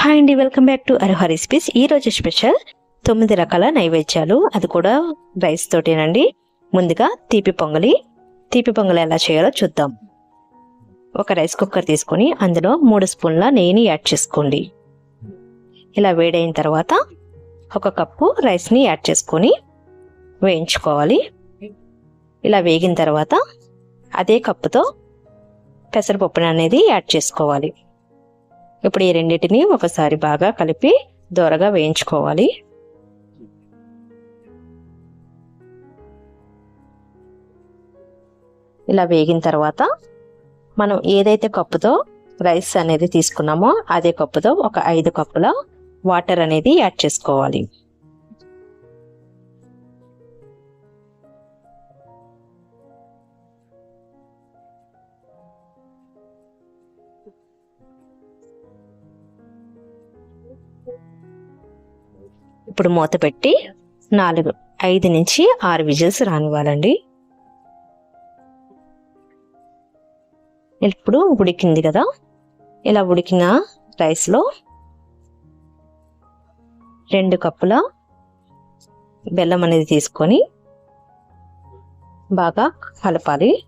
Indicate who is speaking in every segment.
Speaker 1: Hi అండి welcome back to Arha recipes ఈ రోజు స్పెషల్ తొమ్మిది రకాల నైవేద్యాలు. అది కూడా రైస్ తోటేనండి. ముందుగా తీపి పొంగలి. తీపి పొంగలి ఎలా చేయాలో చూద్దాం. ఒక రైస్ కుక్కర్ తీసుకొని అందులో మూడు స్పూన్ల నెయ్యిని యాడ్ చేసుకోండి. ఇలా వేడైన తర్వాత ఒక కప్పు రైస్ని యాడ్ చేసుకొని వేయించుకోవాలి. ఇలా వేగిన తర్వాత అదే కప్పుతో పెసరపప్పుని అనేది యాడ్ చేసుకోవాలి. ఇప్పుడు ఈ రెండింటిని ఒకసారి బాగా కలిపి దోరగా వేయించుకోవాలి. ఇలా వేగిన తర్వాత మనం ఏదైతే కప్పుతో రైస్ అనేది తీసుకున్నామో అదే కప్పుతో ఒక ఐదు కప్పుల వాటర్ అనేది యాడ్ చేసుకోవాలి. ఇప్పుడు మూత పెట్టి నాలుగు ఐదు నుంచి ఆరు విజిల్స్ రానివ్వాలండి. ఇప్పుడు ఉడికింది కదా? ఇలా ఉడికిన రైస్లో రెండు కప్పుల బెల్లం అనేది తీసుకొని బాగా కలపాలి.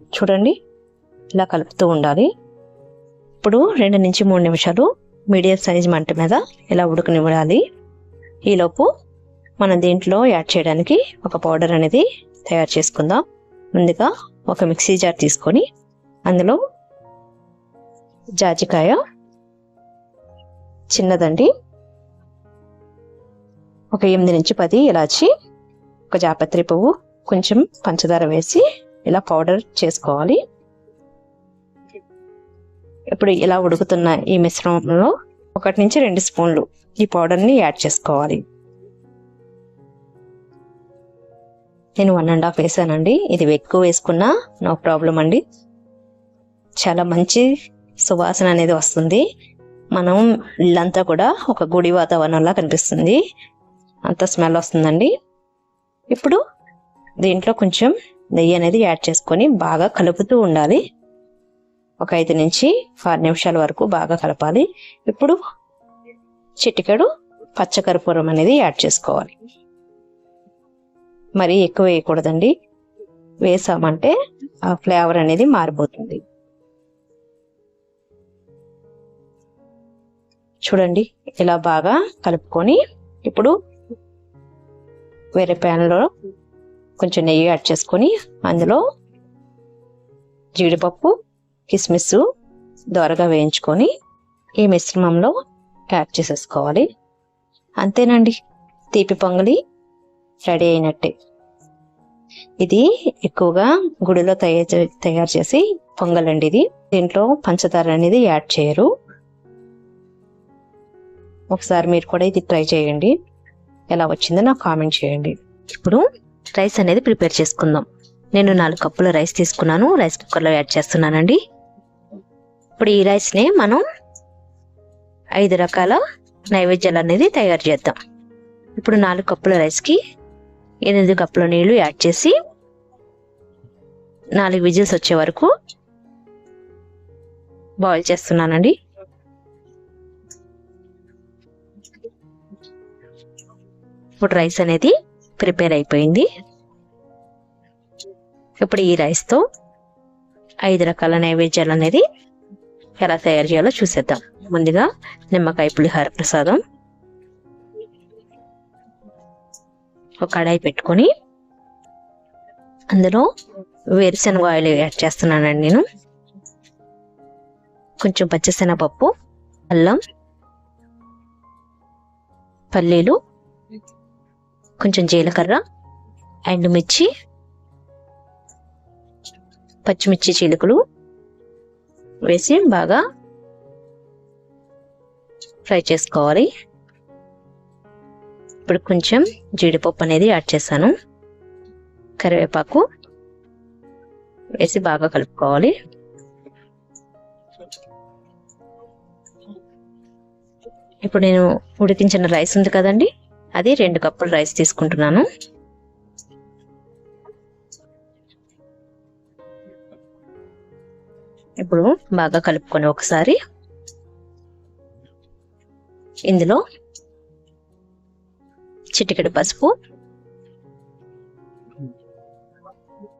Speaker 1: చూడండి ఇలా కలుపుతూ ఉండాలి. ఇప్పుడు రెండు నుంచి మూడు నిమిషాలు మీడియం సైజ్ మంట మీద ఇలా ఉడకనివ్వాలి. ఈలోపు మనం దీంట్లో యాడ్ చేయడానికి ఒక పౌడర్ అనేది తయారు చేసుకుందాం. ముందుగా ఒక మిక్సీ జార్ తీసుకొని అందులో జాజికాయ చిన్నదండి ఒక ఎనిమిది నుంచి పది ఇలాచి ఒక జాపత్రి పువ్వు కొంచెం పంచదార వేసి ఇలా పౌడర్ చేసుకోవాలి. ఇప్పుడు ఇలా ఉడుకుతున్న ఈ మిశ్రమంలో ఒకటి నుంచి రెండు స్పూన్లు ఈ పౌడర్ని యాడ్ చేసుకోవాలి. నేను వన్ అండ్ హాఫ్ వేసానండి. ఇది ఎక్కువ వేసుకున్నా నో ప్రాబ్లం అండి. చాలా మంచి సువాసన అనేది వస్తుంది. మనం ఇల్లంతా కూడా ఒక గుడి వాతావరణంలా కనిపిస్తుంది. అంత స్మెల్ వస్తుందండి. ఇప్పుడు దీంట్లో కొంచెం నెయ్యి అనేది యాడ్ చేసుకొని బాగా కలుపుతూ ఉండాలి. ఒక ఐదు నుంచి ఆరు నిమిషాల వరకు బాగా కలపాలి. ఇప్పుడు చిటికెడు పచ్చకర్పూరం అనేది యాడ్ చేసుకోవాలి. మరీ ఎక్కువ వేయకూడదండి. వేసామంటే ఆ ఫ్లేవర్ అనేది మారిపోతుంది. చూడండి ఇలా బాగా కలుపుకొని ఇప్పుడు వేరే ప్యాన్లో కొంచెం నెయ్యి యాడ్ చేసుకొని అందులో జీడిపప్పు కిస్మిస్ దోరగా వేయించుకొని ఈ మిశ్రమంలో యాడ్ చేసేసుకోవాలి. అంతేనండి తీపి పొంగలి రెడీ అయినట్టే. ఇది ఎక్కువగా గుడిలో తయారు తయారు చేసి పొంగల్ అండి ఇది. దీంట్లో పంచదార అనేది యాడ్ చేయరు. ఒకసారి మీరు కూడా ఇది ట్రై చేయండి. ఎలా వచ్చిందో నాకు కామెంట్ చేయండి. ఇప్పుడు రైస్ అనేది ప్రిపేర్ చేసుకుందాం. నేను నాలుగు కప్పుల రైస్ తీసుకున్నాను. రైస్ కుక్కర్లో యాడ్ చేస్తున్నానండి. ఇప్పుడు ఈ రైస్ని మనం ఐదు రకాల నైవేద్యాలు అనేది తయారు చేద్దాం. ఇప్పుడు నాలుగు కప్పుల రైస్కి ఎనిమిది కప్పుల నీళ్ళు యాడ్ చేసి నాలుగు విజిల్స్ వచ్చే వరకు బాయిల్ చేస్తున్నానండి. ఇప్పుడు రైస్ అనేది ప్రిపేర్ అయిపోయింది. ఇప్పుడు ఈ రైస్తో ఐదు రకాల నైవేద్యాలు అనేది ఎలా తయారు చేయాలో చూసేద్దాం. ముందుగా నిమ్మకాయ పులిహార ప్రసాదం. ఒక కడాయి పెట్టుకొని అందులో వేరుశనగ ఆయిల్ యాడ్ చేస్తున్నానండి నేను. కొంచెం పచ్చిశనగపప్పు అల్లం పల్లీలు కొంచెం జీలకర్ర ఎండుమిర్చి పచ్చిమిర్చి చిలుకలు వేసి బాగా ఫ్రై చేసుకోవాలి. ఇప్పుడు కొంచెం జీడిపప్పు అనేది యాడ్ చేశాను. కరివేపాకు వేసి బాగా కలుపుకోవాలి. ఇప్పుడు నేను ఉడికించిన రైస్ ఉంది కదండి అది రెండు కప్పులు రైస్ తీసుకుంటున్నాను. ఇప్పుడు బాగా కలుపుకొని ఒకసారి ఇందులో చిటికెడు పసుపు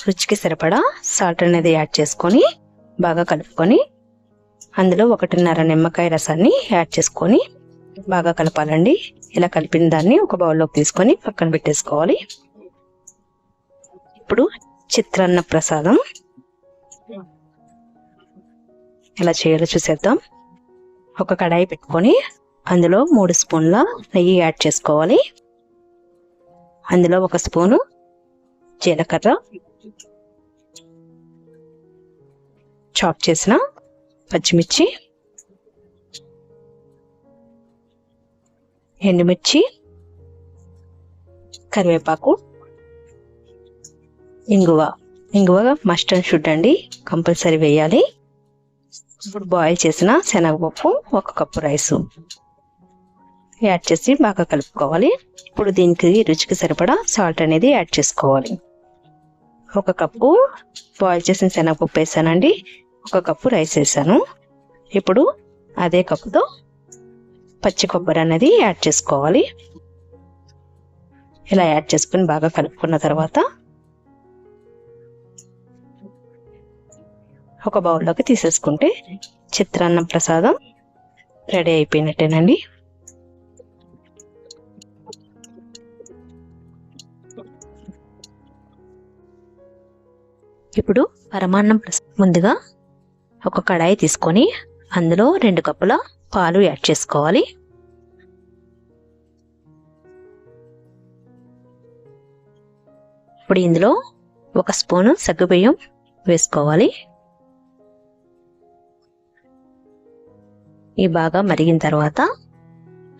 Speaker 1: రుచికి సరిపడా సాల్ట్ అనేది యాడ్ చేసుకొని బాగా కలుపుకొని అందులో ఒకటిన్నర నిమ్మకాయ రసాన్ని యాడ్ చేసుకొని బాగా కలపాలండి. ఇలా కలిపిన దాన్ని ఒక బౌల్లోకి తీసుకొని పక్కన పెట్టేసుకోవాలి. ఇప్పుడు చిత్రాన్న ప్రసాదం ఎలా చేయాలో చూసేద్దాం. ఒక కడాయి పెట్టుకొని అందులో మూడు స్పూన్ల నెయ్యి యాడ్ చేసుకోవాలి. అందులో ఒక స్పూను జీలకర్ర. చాప్ చేసిన పచ్చిమిర్చి. ఎండుమిర్చి. కరివేపాకు. ఇంగువ. ఇంగువ మస్ట్ అండ్ షుడ్ అండి. కంపల్సరీ వేయాలి. ఇప్పుడు బాయిల్ చేసిన శనగపప్పు ఒక కప్పు రైసు యాడ్ చేసి బాగా కలుపుకోవాలి. ఇప్పుడు దీనికి రుచికి సరిపడా సాల్ట్ అనేది యాడ్ చేసుకోవాలి. ఒక కప్పు బాయిల్ చేసిన శనగపప్పు వేసానండి. ఒక కప్పు రైస్ వేసాను. ఇప్పుడు అదే కప్పుతో పచ్చి కొబ్బరి అనేది యాడ్ చేసుకోవాలి. ఇలా యాడ్ చేసుకుని బాగా కలుపుకున్న తర్వాత ఒక బౌల్లోకి తీసేసుకుంటే చిత్రాన్నం ప్రసాదం రెడీ అయిపోయినట్టేనండి. ఇప్పుడు పరమాన్నం ముందుగా ఒక కడాయి తీసుకొని అందులో రెండు కప్పుల పాలు యాడ్ చేసుకోవాలి. ఇప్పుడు ఇందులో ఒక స్పూను సగ్గుబియ్యం వేసుకోవాలి. ఇవి బాగా మరిగిన తర్వాత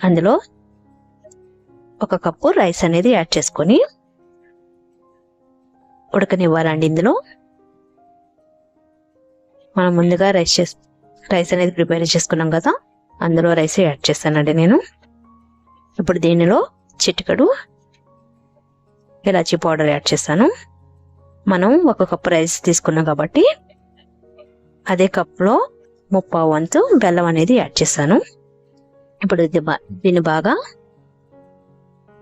Speaker 1: అందులో ఒక కప్పు రైస్ అనేది యాడ్ చేసుకొని ఉడకనివ్వాలండి ఇందులో. మనం ముందుగా రైస్ చేస్ రైస్ అనేది ప్రిపేర్ చేసుకున్నాం కదా అందులో రైస్ యాడ్ చేస్తానండి నేను. ఇప్పుడు దీనిలో చిటికడు ఇలాచీ పౌడర్ యాడ్ చేస్తాను. మనం ఒక కప్పు రైస్ తీసుకున్నాం కాబట్టి అదే కప్లో ముప్పావు వంతు బెల్లం అనేది యాడ్ చేస్తాను ఇప్పుడు ఇది దీన్ని బాగా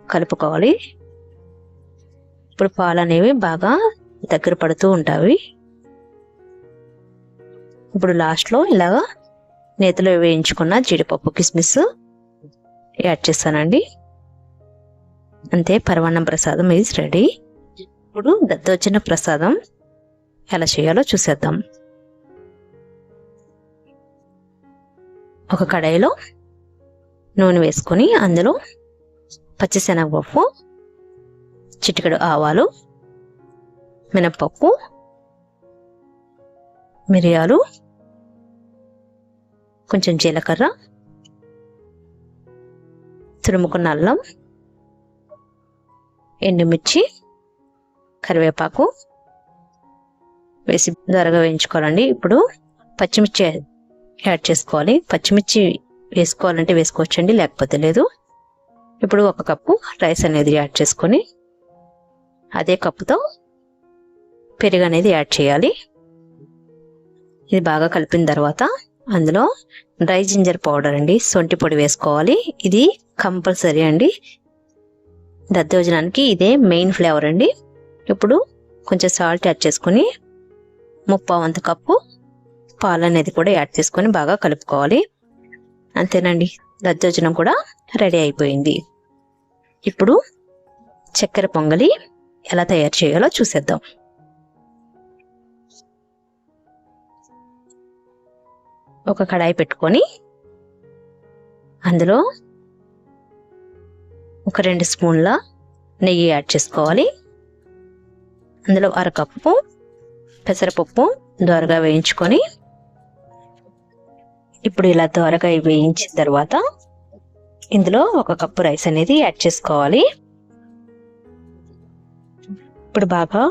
Speaker 1: కలుపుకోవాలి. ఇప్పుడు పాలు అనేవి బాగా దగ్గర పడుతూ ఉంటాయి. ఇప్పుడు లాస్ట్లో ఇలాగా నేతిలో వేయించుకున్న జీడిపప్పు కిస్మిస్ యాడ్ చేస్తానండి అంతే పరమాన్నం ప్రసాదం ఈజ్ రెడీ ఇప్పుడు దద్దోజన ప్రసాదం ఎలా చేయాలో చూసేద్దాం. ఒక కడాయిలో నూనె వేసుకొని అందులో పచ్చిశనగపప్పు చిటికెడు ఆవాలు మినప్పప్పు మిరియాలు కొంచెం జీలకర్ర తురుముకున్న అల్లం ఎండుమిర్చి కరివేపాకు వేసి దరగా వేయించుకోవాలండి. ఇప్పుడు పచ్చిమిర్చి యాడ్ చేసుకోవాలి. పచ్చిమిర్చి వేసుకోవాలంటే వేసుకోవచ్చండి లేకపోతే లేదు. ఇప్పుడు ఒక కప్పు రైస్ అనేది యాడ్ చేసుకొని అదే కప్పుతో పెరుగు అనేది యాడ్ చేయాలి. ఇది బాగా కలిపిన తర్వాత అందులో డ్రై జింజర్ పౌడర్ అండి సొంటి పొడి వేసుకోవాలి. ఇది కంపల్సరీ అండి. దద్దోజనానికి ఇదే మెయిన్ ఫ్లేవర్ అండి. ఇప్పుడు కొంచెం సాల్ట్ యాడ్ చేసుకొని ముప్పావు వంత కప్పు పాలు అనేది కూడా యాడ్ చేసుకొని బాగా కలుపుకోవాలి. అంతేనండి. దద్దోజనం కూడా రెడీ అయిపోయింది. ఇప్పుడు చక్కెర పొంగలి ఎలా తయారు చేయాలో చూసేద్దాం. ఒక కడాయి పెట్టుకొని అందులో ఒక రెండు స్పూన్ల నెయ్యి యాడ్ చేసుకోవాలి. అందులో అరకప్పు పెసరపప్పు దోరగా వేయించుకొని ఇప్పుడు ఇలా దోరగా వేయించిన తర్వాత ఇందులో ఒక కప్పు రైస్ అనేది యాడ్ చేసుకోవాలి. ఇప్పుడు బాగా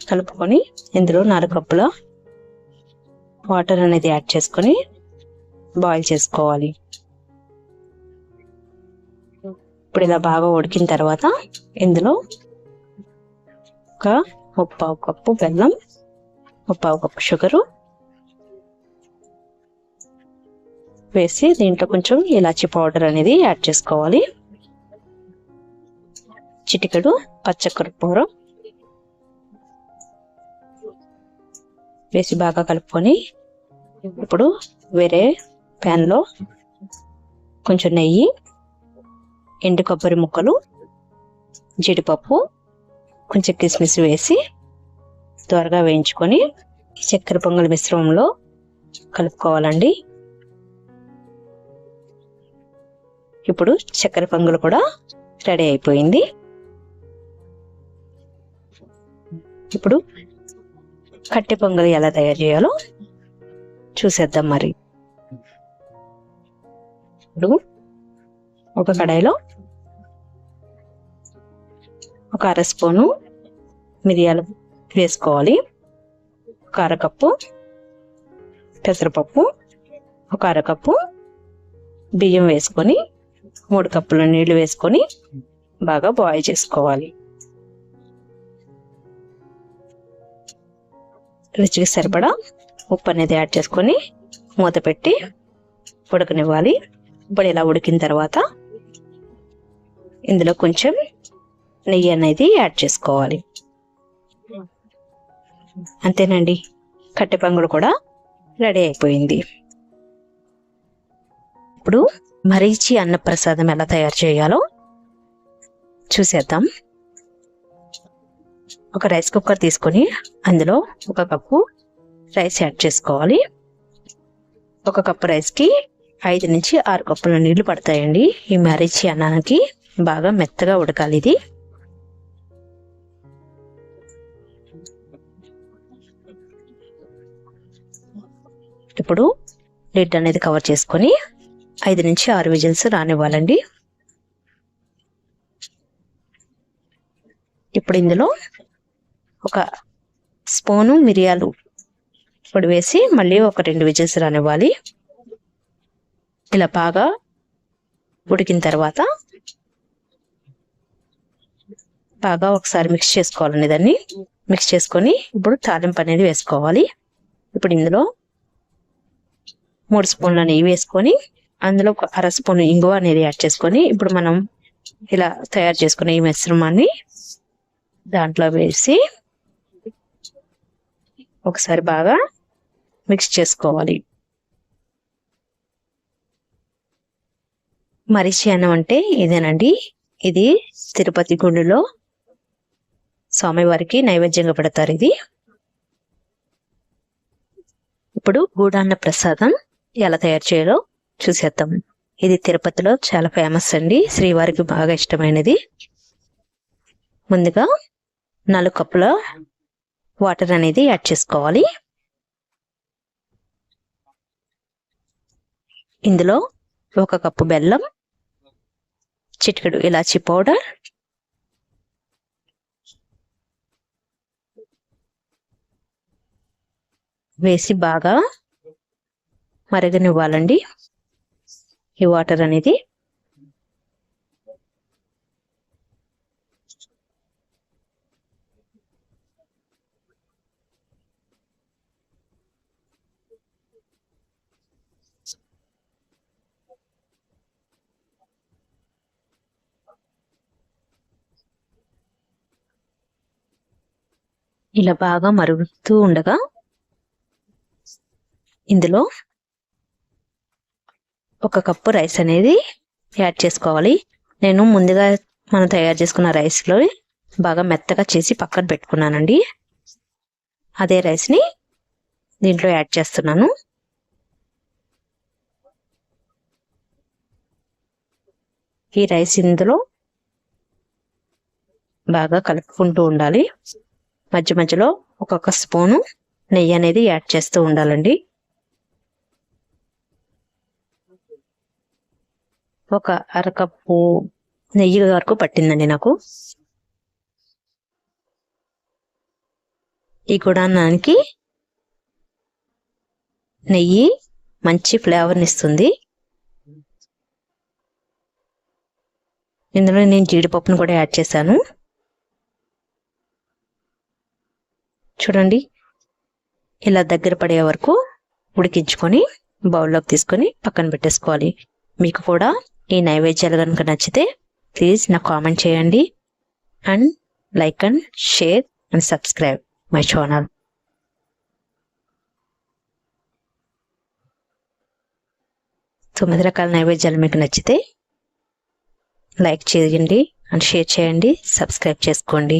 Speaker 1: కలుపుకొని ఇందులో నాలుగు కప్పుల వాటర్ అనేది యాడ్ చేసుకొని బాయిల్ చేసుకోవాలి. ఇప్పుడు ఇలా బాగా ఉడికిన తర్వాత ఇందులో ఒక ముప్పావు కప్పు బెల్లం ముప్పావు కప్పు షుగరు వేసి దీంట్లో కొంచెం ఇలాచి పౌడర్ అనేది యాడ్ చేసుకోవాలి. చిటికెడు పచ్చకర్పూరం వేసి బాగా కలుపుకొని ఇప్పుడు వేరే ప్యాన్లో కొంచెం నెయ్యి ఎండు కొబ్బరి ముక్కలు జీడిపప్పు కొంచెం కిస్మిస్ వేసి త్వరగా వేయించుకొని చక్కెర పొంగల్ మిశ్రమంలో కలుపుకోవాలండి. ఇప్పుడు చక్కెర పొంగల్ కూడా రెడీ అయిపోయింది. ఇప్పుడు కట్టె పొంగల్ ఎలా తయారు చేయాలో చూసేద్దాం మరి. ఇప్పుడు ఒక కడాయిలో ఒక అర స్పూను మిరియాలు వేసుకోవాలి. ఒక అరకప్పు పెసరపప్పు ఒక అరకప్పు బియ్యం వేసుకొని మూడు కప్పుల నీళ్ళు వేసుకొని బాగా బాయిల్ చేసుకోవాలి. రుచికి సరిపడా ఉప్పు అనేది యాడ్ చేసుకొని మూత పెట్టి ఉడకనివ్వాలి. ఇప్పుడు ఇలా ఉడికిన తర్వాత ఇందులో కొంచెం నెయ్యి అనేది యాడ్ చేసుకోవాలి. అంతేనండి. కట్టెపంగుడు కూడా రెడీ అయిపోయింది. ఇప్పుడు మరీచి అన్నప్రసాదం ఎలా తయారు చేయాలో చూసేద్దాం. ఒక రైస్ కుక్కర్ తీసుకొని అందులో ఒక కప్పు రైస్ యాడ్ చేసుకోవాలి. ఒక కప్పు రైస్కి ఐదు నుంచి ఆరు కప్పుల నీళ్ళు పడతాయండి. ఈ మరీచి అన్నానికి బాగా మెత్తగా ఉడకాలి ఇది. ఇప్పుడు లిడ్ అనేది కవర్ చేసుకొని ఐదు నుంచి ఆరు విజిల్స్ రానివ్వాలండి. ఇప్పుడు ఇందులో ఒక స్పూను మిరియాలు పొడి వేసి మళ్ళీ ఒక రెండు విజిల్స్ రానివ్వాలి. ఇలా బాగా ఉడికిన తర్వాత బాగా ఒకసారి మిక్స్ చేసుకోవాలండి దాన్ని. మిక్స్ చేసుకొని ఇప్పుడు తాలింపు అనేది వేసుకోవాలి. ఇప్పుడు ఇందులో మూడు స్పూన్ల నెయ్యి వేసుకొని అందులో ఒక అర స్పూన్ ఇంగువ అనేది యాడ్ చేసుకొని ఇప్పుడు మనం ఇలా తయారు చేసుకునే ఈ మిశ్రమాన్ని దాంట్లో వేసి ఒకసారి బాగా మిక్స్ చేసుకోవాలి. మరిచి అన్నం అంటే ఇదేనండి. ఇది తిరుపతి గుండులో స్వామివారికి నైవేద్యంగా పెడతారు ఇది. ఇప్పుడు గూడాన్న ప్రసాదం ఎలా తయారు చేయాలో చూసేద్దాం. ఇది తిరుపతిలో చాలా ఫేమస్ అండి. శ్రీవారికి బాగా ఇష్టమైనది. ముందుగా నాలుగు కప్పుల వాటర్ అనేది యాడ్ చేసుకోవాలి. ఇందులో ఒక కప్పు బెల్లం చిటికెడు ఇలాచి పౌడర్ వేసి బాగా మరగనివ్వాలండి. ఈ వాటర్ అనేది ఇలా బాగా మరుగుతూ ఉండగా ఇందులో ఒక కప్పు రైస్ అనేది యాడ్ చేసుకోవాలి. నేను ముందుగా మనం తయారు చేసుకున్న రైస్లో బాగా మెత్తగా చేసి పక్కన పెట్టుకున్నానండి. అదే రైస్ని దీంట్లో యాడ్ చేస్తున్నాను. ఈ రైస్ ఇందులో బాగా కలుపుకుంటూ ఉండాలి. మధ్య మధ్యలో ఒక్కొక్క స్పూను నెయ్యి అనేది యాడ్ చేస్తూ ఉండాలండి. ఒక అరకప్పు నెయ్యి వరకు పట్టిందండి నాకు. ఈ గుడాన్నానికి నెయ్యి మంచి ఫ్లేవర్ని ఇస్తుంది. ఇందులో నేను జీడిపప్పును కూడా యాడ్ చేశాను. చూడండి ఇలా దగ్గర పడే వరకు ఉడికించుకొని బౌల్లోకి తీసుకొని పక్కన పెట్టేసుకోవాలి. మీకు కూడా ఈ నైవేద్యాలు కనుక నచ్చితే ప్లీజ్ నాకు కామెంట్ చేయండి. And like and share and subscribe my channel తొమ్మిది రకాల నైవేద్యాలు మీకు నచ్చితే లైక్ చేయండి అండ్ షేర్ చేయండి సబ్స్క్రైబ్ చేసుకోండి.